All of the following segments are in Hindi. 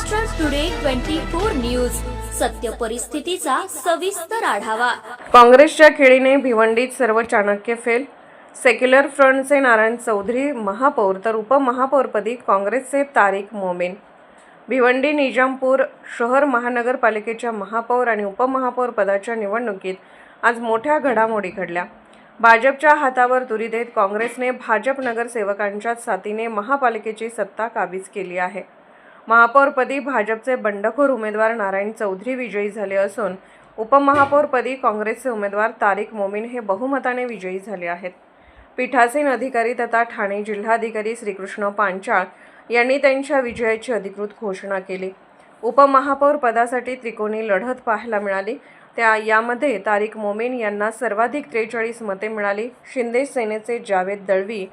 Maharashtra today twenty four news सत्य परिस्थितीचा सविस्तर आढावा. काँग्रेसच्या खेळीने भिवंडीत सर्व चाणक्य फेल. सेक्युलर फ्रंटचे नारायण चौधरी महापौर तर उपमहापौरपदी काँग्रेसचे तारिक मोमीन. भिवंडी निजामपूर शहर महानगरपालिकेच्या महापौर आणि उपमहापौर पदाच्या निवडणुकीत आज मोठ्या घडामोडी घडल्या. भाजपच्या हातावर तुरी देत काँग्रेसने भाजप नगरसेवकांच्या साथीने महापालिकेची सत्ता काबीज केली आहे. महापौरपदी भाजपचे बंडखोर उमेदवार नारायण चौधरी विजयी झाले असून उपमहापौरपदी काँग्रेसचे उमेदवार तारिक मोमीन हे बहुमताने विजयी झाले आहेत. पीठासीन अधिकारी तथा ठाणे जिल्हाधिकारी श्रीकृष्ण पांचाळ यांनी त्यांच्या विजयाची अधिकृत घोषणा केली. उपमहापौर पदासाठी त्रिकोणी लढत पाहायला मिळाली. त्या यामध्ये तारिक मोमीन यांना सर्वाधिक त्रेचाळीस मते मिळाली. शिंदे सेनेचे जावेद दळवी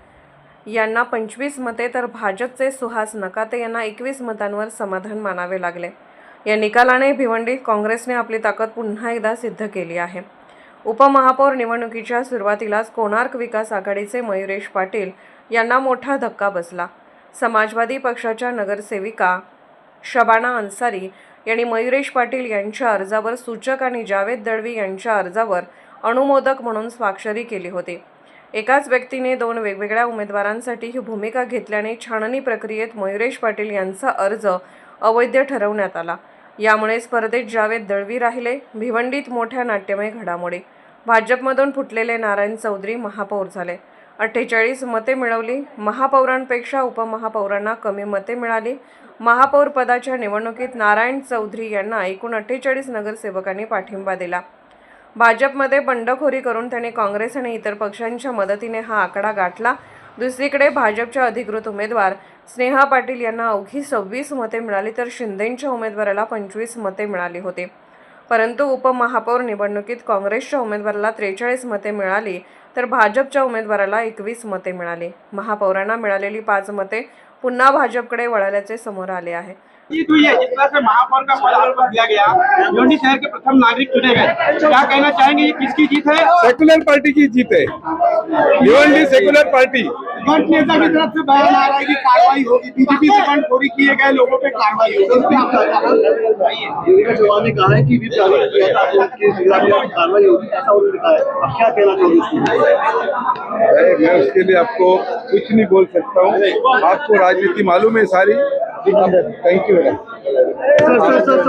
यांना पंचवीस मते तर भाजपचे सुहास नकाते यांना एकवीस मतांवर समाधान मानावे लागले. या निकालाने भिवंडीत काँग्रेसने आपली ताकद पुन्हा एकदा सिद्ध केली आहे. उपमहापौर निवडणुकीच्या सुरुवातीलाच कोणार्क विकास आघाडीचे मयुरेश पाटील यांना मोठा धक्का बसला. समाजवादी पक्षाच्या नगरसेविका शबाना अन्सारी यांनी मयुरेश पाटील यांच्या अर्जावर सूचक आणि जावेद दळवी यांच्या अर्जावर अनुमोदक म्हणून स्वाक्षरी केली होती. एकाच व्यक्तीने दोन वेगवेगळ्या उमेदवारांसाठी ही भूमिका घेतल्याने छाननी प्रक्रियेत मयुरेश पाटील यांचा अर्ज अवैध ठरवण्यात आला. यामुळे स्पर्धेत जावेद दळवी राहिले भिवंडीत मोठ्या नाट्यमय घडामोडी. भाजपमधून फुटलेले नारायण चौधरी महापौर झाले. अठ्ठेचाळीस मते मिळवली महापौरांपेक्षा उपमहापौरांना कमी मते मिळाली. महापौर पदाच्या निवडणुकीत नारायण चौधरी यांना एकूण अठ्ठेचाळीस नगरसेवकांनी पाठिंबा दिला. भाजपमध्ये बंडखोरी करून त्यांनी काँग्रेस आणि इतर पक्षांच्या मदतीने हा आकडा गाठला. दुसरीकडे भाजपच्या अधिकृत उमेदवार स्नेहा पाटील यांना अवघी सव्वीस मते मिळाली तर शिंदेंच्या उमेदवाराला पंचवीस मते मिळाली होती. परंतु उपमहापौर निवडणुकीत काँग्रेसच्या उमेदवाराला त्रेचाळीस मते मिळाली तर भाजपच्या उमेदवाराला एकवीस मते मिळाली. महापौरांना मिळालेली पाच मते पुन्हा भाजपकडे वळाल्याचे समोर आले आहे. जीत हुई है जिस तरह से महापौर का पद आरोप दिया गया। भिवंडी शहर के प्रथम नागरिक चुने गए। क्या कहना चाहेंगे ये किसकी जीत है? सेक्युलर पार्टी की जीत है। Bhiwandi secular party. नेता की तरफ़ से बयान आ रहा है कि कार्रवाई होगी। बीजेपी से बंडखोरी किए गए लोगों पे कार्रवाई होगी। ने कहा है कि तो कार्रवाई होगी ऐसा उन्होंने कहा है। अब क्या कहना चाहिए मैं मैं उसके लिए आपको कुछ नहीं बोल सकता हूँ। आपको राजनीति मालूम है सारी। थैंक यू मैडम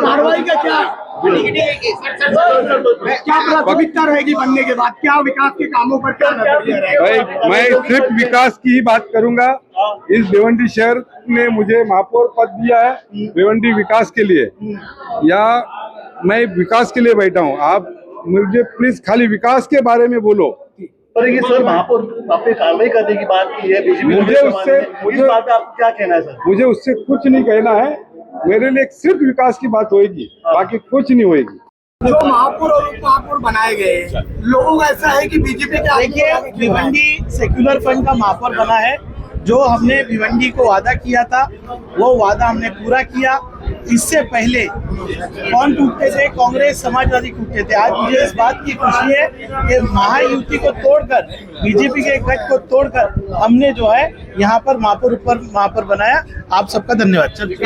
कार्रवाई का क्या? क्या प्राथमिकता रहेगी बनने के बाद? क्या विकास के कामों पर क्या भाई मैं सिर्फ़ विकास की ही बात करूँगा। इस भिवंडी शहर ने मुझे महापौर पद दिया है भिवंडी विकास के लिए। या मैं विकास के लिए बैठा हूँ। आप मुझे प्लीज़ खाली विकास के बारे में बोलो। पर ये सर महापौर आपने कार्रवाई करने की बात की है बीजेपी मुझे उससे- मुझे- बात पे आपको क्या कहना है सर? मुझे उससे कुछ नहीं कहना है। मेरे लिए सिर्फ़ विकास की बात होगी बाकी कुछ नहीं होगी जो महापौर और उप महापौर बनाए गए हैं, लोगों का ऐसा है कि बीजेपी के देखिए भिवंडी सेक्युलर फंड का महापौर बना है जो हमने भिवंडी को वादा किया था वो वादा हमने पूरा किया। इससे पहले कौन टूटते थे? कांग्रेस समाजवादी टूटते थे। आज मुझे इस बात की खुशी है कि महायुति को तोड़कर बीजेपी के गठ को तोड़कर हमने जो है यहाँ पर महापुर ऊपर महापौर बनाया। आप सबका धन्यवाद। चलिए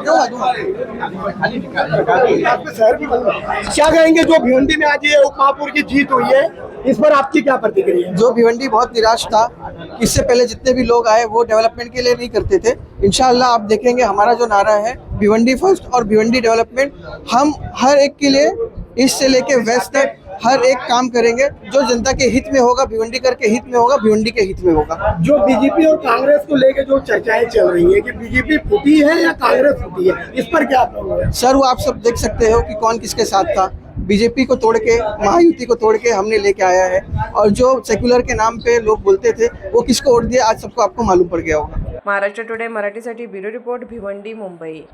क्या कहेंगे जो भिवंडी में आज ये उप महापौर की जीत हुई है इस पर आपकी क्या प्रतिक्रिया जो भिवंडी बहुत निराश था इससे पहले जितने भी लोग आए वो डेवलपमेंट के लिए नहीं करते थे। इंशाल्लाह आप देखेंगे हमारा जो नारा है भिवंडी फ़र्स्ट और भिवंडी डेवलपमेंट हम हर एक के लिए ईस्ट से लेके वेस्ट तक हर एक काम करेंगे। जो जनता के हित में होगा भिवंडी कर के हित में होगा भिवंडी के हित में होगा। जो बीजेपी और कांग्रेस को लेकर जो चर्चाएँ चल रही है कि बीजेपी फूटी है या कांग्रेस फूटी है इस पर क्या सर वो आप सब देख सकते हो कि कौन किसके साथ था। बीजेपी को तोड़ के, महायुति को तोड़ के हमने लेके आया है। और जो सेक्युलर के नाम पे लोग बोलते थे, वो किसको वोट दिया, आज सबको आपको मालूम पड़ गया होगा। महाराष्ट्र टुडे मराठीसाठी ब्युरो रिपोर्ट, भिवंडी, मुंबई।